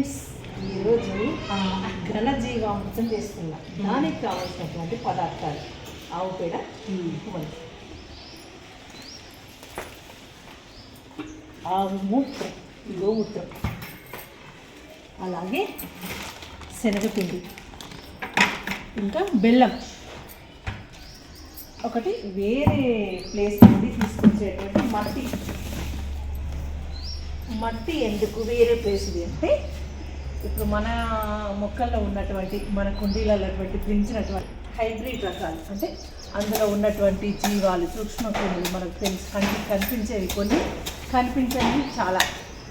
Friends ఈరోజు ఘనజీవామృతం చేసుకున్నాం దానికి కావాల్సినటువంటి పదార్థాలు. ఆవు పేడ ఆవు మూత్రం గోమూత్రం అలాగే శనగపిండి. ఇంకా బెల్లం. ఒకటి వేరే ప్లేస్ నుండి తీసుకొచ్చేటువంటి మట్టి. మట్టి ఎందుకు వేరే ప్లేస్ది అంటే ఇప్పుడు మన మొక్కల్లో ఉన్నటువంటి మన కుండీలలో ఉన్నటువంటి పెంచినటువంటి హైబ్రిడ్ రకాలు అంటే అందులో ఉన్నటువంటి జీవాలు సూక్ష్మ క్రిములు మనకు తెలుసు కంటి కనిపించేవి కొన్ని కనిపించేవి చాలా.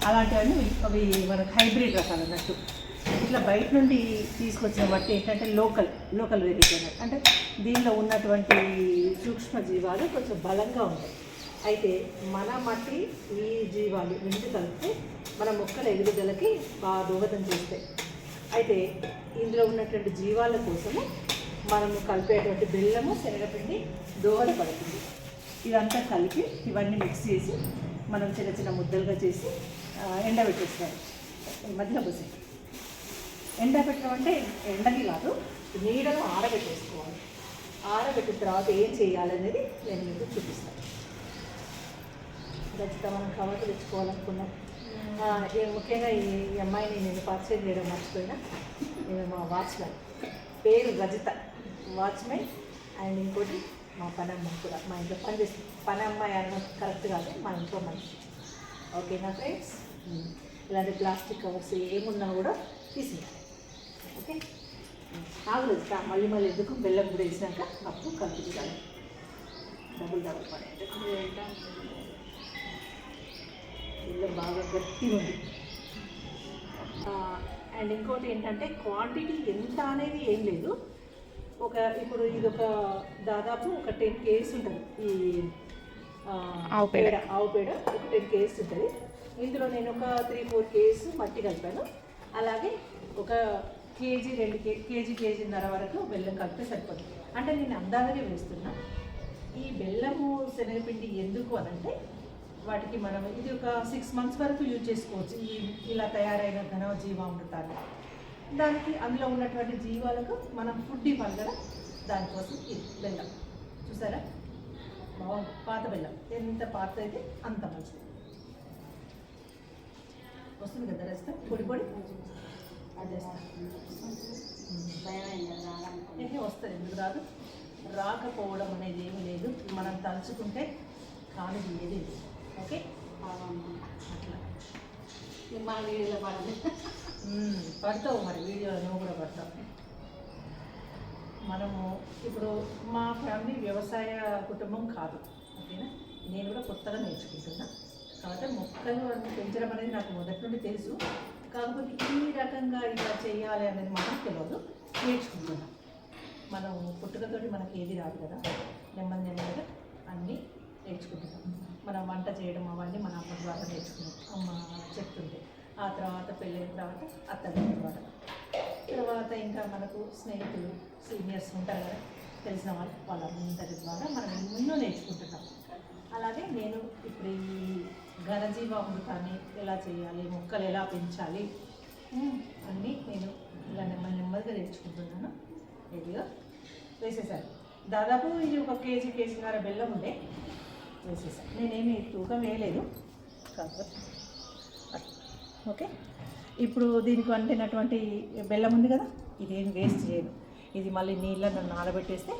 అలాంటివన్నీ అవి మనకు హైబ్రిడ్ రకాలు అన్నట్టు. ఇట్లా బయట నుండి తీసుకొచ్చిన మట్టి ఏంటంటే లోకల్ లోకల్ వెరైటీ అన్నట్టు అంటే దీనిలో ఉన్నటువంటి సూక్ష్మ జీవాలు కొంచెం బలంగా ఉంటాయి. అయితే మన మట్టి ఈ జీవాలు రెండు కలిపితే మన మొక్కల ఎదుగుదలకి బాగా దోహదం చేస్తాయి అయితే ఇందులో ఉన్నటువంటి జీవాల కోసము మనము కలిపేటువంటి బెల్లము శనగపిండి దోహదపడుతుంది. ఇదంతా కలిపి ఇవన్నీ మిక్స్ చేసి మనం చిన్న చిన్న ముద్దలుగా చేసి ఎండబెట్టేస్తారు ఎండబెట్టేస్తాం ఈ మధ్యలో పోసి ఎండబెట్టడం అంటే ఎండకి కాదు నీడలో ఆరబెట్టేసుకోవాలి. ఆరబెట్టిన తర్వాత ఏం చేయాలనేది నేను మీకు చూపిస్తాను. ఖచ్చితంగా మనం కవర్లు తెచ్చుకోవాలనుకున్నాం. ముఖ్యంగా ఈ అమ్మాయిని నేను పరిచయం చేయడం మర్చిపోయినా. నేను మా వాచ్మెన్. పేరు రజిత. వాచ్మెన్. అండ్ ఇంకోటి మా పని అమ్మాయి కూడా. మా ఇంట్లో పని చేస్తుంది పని అమ్మాయి అన్న కరెక్ట్ కాదు మా ఇంట్లో మనిషి. ఓకేనా ఫ్రెండ్స్? ఇలాంటి ప్లాస్టిక్ కవర్స్ ఏమున్నా కూడా తీసేయాలి ఓకే? ఆగు మళ్ళీ మళ్ళీ ఎందుకు బెల్లం కూడా వేసినాక అప్పుడు కలుపుతాను డబుల్ డబుల్ పని ఇల్లు బాగా గట్టిగా ఉంది. అండ్ ఇంకోటి ఏంటంటే క్వాంటిటీ ఎంత అనేది ఏం లేదు. ఒక ఇప్పుడు ఇది ఒక దాదాపు ఒక టెన్ కేజీస్ ఉంటుంది. ఈ ఆ, ఆవు పేడ. ఆవు పేడ ఒక టెన్ కేజీస్ ఉంటుంది. ఇందులో నేను ఒక త్రీ ఫోర్ కేజీస్ మట్టి కలిపాను. అలాగే ఒక కేజీ రెండు కే కేజీ కేజీన్నర వరకు బెల్లం కలిపితే సరిపోతుంది. అంటే నేను అందాజనే వేస్తున్నా. ఈ బెల్లము శనగపిండి ఎందుకు అనంటే వాటికి మనం ఇది ఒక సిక్స్ మంత్స్ వరకు యూజ్ చేసుకోవచ్చు. ఈ ఇలా తయారైన ఘన జీవామృతాన్ని దానికి అందులో ఉన్నటువంటి జీవాలకు మనం ఫుడ్ ఇవ్వాలి కదా? దానికోసం ఇది బెల్లం. చూసారా? బాగుంది. పాత బెల్లం. ఎంత పాత అయితే అంత మంచిది. వస్తుంది కదా రెస్తా పొడి పొడి? అదేస్తా వస్తుంది. ఎందుకు రాదు? రాకపోవడం అనేది ఏమీ లేదు. మనం తలుచుకుంటే కానిది ఏది లేదు. ఓకే? అట్లా. మన వీడియోలో పడదు. పడతావు మరి వీడియోలో నువ్వు కూడా పడతావు. మనము ఇప్పుడు మా ఫ్యామిలీ వ్యవసాయ కుటుంబం కాదు ఓకేనా? నేను కూడా కొత్తగా నేర్చుకుంటున్నా. కాబట్టి మొక్కలు పెంచడం అనేది నాకు మొదటి నుండి తెలుసు. కాకపోతే ఈ రకంగా ఇలా చేయాలి అనేది మనం తెలియదు నేర్చుకుంటున్నాం. మనం పుట్టుకతోటి మనకి ఏది రాదు కదా? నెమ్మది నెమ్మదిగా అన్నీ నేర్చుకుంటున్నాం మనం వంట చేయడం అవన్నీ మన అమ్మ ద్వారా నేర్చుకున్నాం. అమ్మ చెప్తుంటే. ఆ తర్వాత పెళ్ళైన తర్వాత అత్తగారి ద్వారా తర్వాత ఇంకా మనకు స్నేహితులు సీనియర్స్ ఉంటారు కదా తెలిసిన వాళ్ళు వాళ్ళందరి ద్వారా మనం ఎన్నో నేర్చుకుంటున్నాం. అలాగే నేను ఇప్పుడు ఈ ఘనజీవామృతాన్ని ఎలా చేయాలి మొక్కలు ఎలా పెంచాలి అన్నీ నేను ఇలా నెమ్మది నెమ్మదిగా నేర్చుకుంటున్నాను. ఇదిగా వేసేసారు. దాదాపు ఇది ఒక కేజీ కేజీన్నర బెల్లం ఉండే. వేసేసాను నేనేమి తూకం వేయలేదు. కాకపోతే ఓకే? ఇప్పుడు దీనికి వండినటువంటి బెల్లం ఉంది కదా ఇదేం వేస్ట్ చేయదు. ఇది మళ్ళీ నీళ్ళను నానబెట్టేస్తే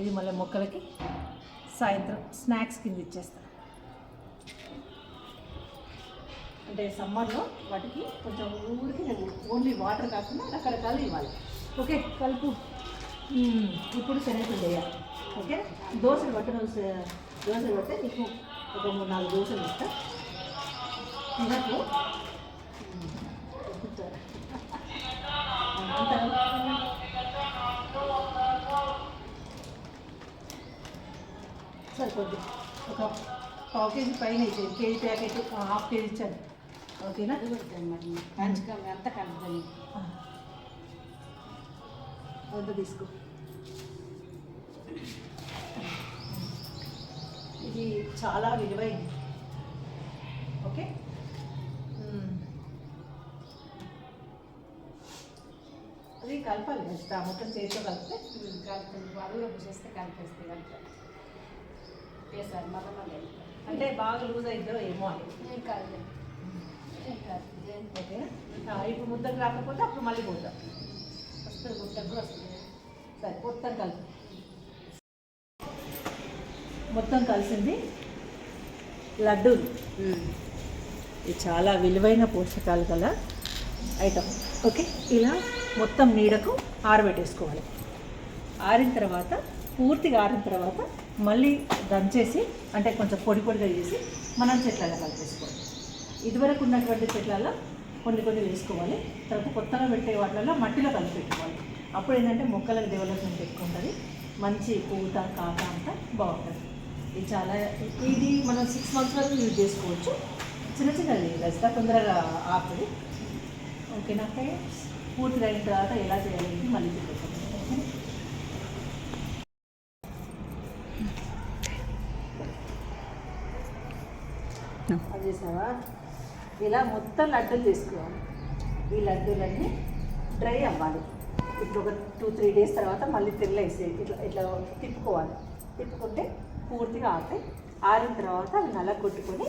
ఇది మళ్ళీ మొక్కలకి సాయంత్రం స్నాక్స్ కింద ఇచ్చేస్తా. అంటే సమ్మర్లో వాటికి కొంచెం ఊరికి నేను ఓన్లీ వాటర్ కాకుండా రకరకాలు ఇవ్వాలి. ఓకే కలుపు. ఇప్పుడు శనగపిండి వేయాలి. ఓకే? దోశలు పట్టిన దోశలు పడితే నీకు ఒక మూడు నాలుగు దోశలు ఇస్తా తినకు సరిపోద్ది ఒక పావు కేజీ పైన ఇచ్చేది కేజీ ప్యాకెట్ హాఫ్ కేజీ ఇచ్చాను ఓకేనా పంచకం ఎంత కలుపుతుంది వద్ద తీసుకో ఇది చాలా విలువైంది ఓకే. అది కలపాలి ఆ మొత్తం చేతితో కలిపితే? కలుపుతుంది అడుగులో పూసేస్తే కలిపేస్తే కలుపుతారు వేసారు మళ్ళీ మళ్ళీ అంటే బాగా లూజ్ అయిందో ఏమో అని. కాదు ఆ, ఇప్పుడు ముద్దకు రాకపోతే అప్పుడు మళ్ళీ పోతాం వస్తుంది ముట్టకు కూడా వస్తుంది. సరే మొత్తం కలిపి. మొత్తం కలిసింది. లడ్డూలు ఇది చాలా విలువైన పోషకాలు గల ఐటమ్. ఓకే ఇలా మొత్తం నీడకు ఆరబెట్టేసుకోవాలి. ఆరిన తర్వాత పూర్తిగా ఆరిన తర్వాత మళ్ళీ దంచేసి అంటే కొంచెం పొడి పొడిగా చేసి మనం చెట్లలో కలిపేసుకోవాలి ఇదివరకు ఉన్నటువంటి చెట్లలో కొన్ని కొన్ని వేసుకోవాలి. తర్వాత కొత్తగా పెట్టే వాటిలలో మట్టిలో కలిపి పెట్టుకోవాలి. అప్పుడు ఏంటంటే మొక్కలకు డెవలప్మెంట్ ఎక్కువ ఉంటుంది. మంచి పూత కాత అంతా బాగుంటుంది. ఇది చాలా ఇది మనం సిక్స్ మంత్స్ వరకు యూజ్ చేసుకోవచ్చు. చిన్న చిన్నది రస్తా తొందరగా ఆపుతుంది ఓకేనా ఫ్రెండ్స్ పూర్తిగా అయిన తర్వాత ఎలా చేయాలి మళ్ళీ చూపిస్తాం అది చేసావా? ఇలా మొత్తం లడ్డూలు తీసుకోవాలి ఈ లడ్డూలన్నీ డ్రై అవ్వాలి. ఇప్పుడు ఒక టూ త్రీ డేస్ తర్వాత మళ్ళీ తెల్లేసి ఇట్లా ఇట్లా తిప్పుకోవాలి. తిప్పుకుంటే పూర్తిగా ఆపి ఆరిన తర్వాత అవి నలగొట్టుకొని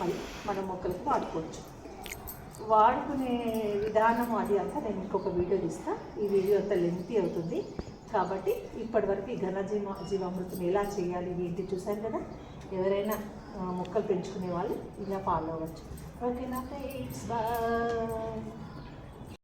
మళ్ళీ మన మొక్కలకు వాడుకోవచ్చు. వాడుకునే విధానం అది అంతా నేను ఇంకొక వీడియో ఇస్తాను ఈ వీడియో అంతా లెంతీ అవుతుంది. కాబట్టి ఇప్పటివరకు ఈ ఘనజీవ జీవామృతం ఎలా చేయాలి ఏంటి చూశాను కదా? ఎవరైనా మొక్కలు పెంచుకునే వాళ్ళు ఇలా ఫాలో అవ్వచ్చు. ఓకేనా ఫ్రెండ్స్ బాయ్.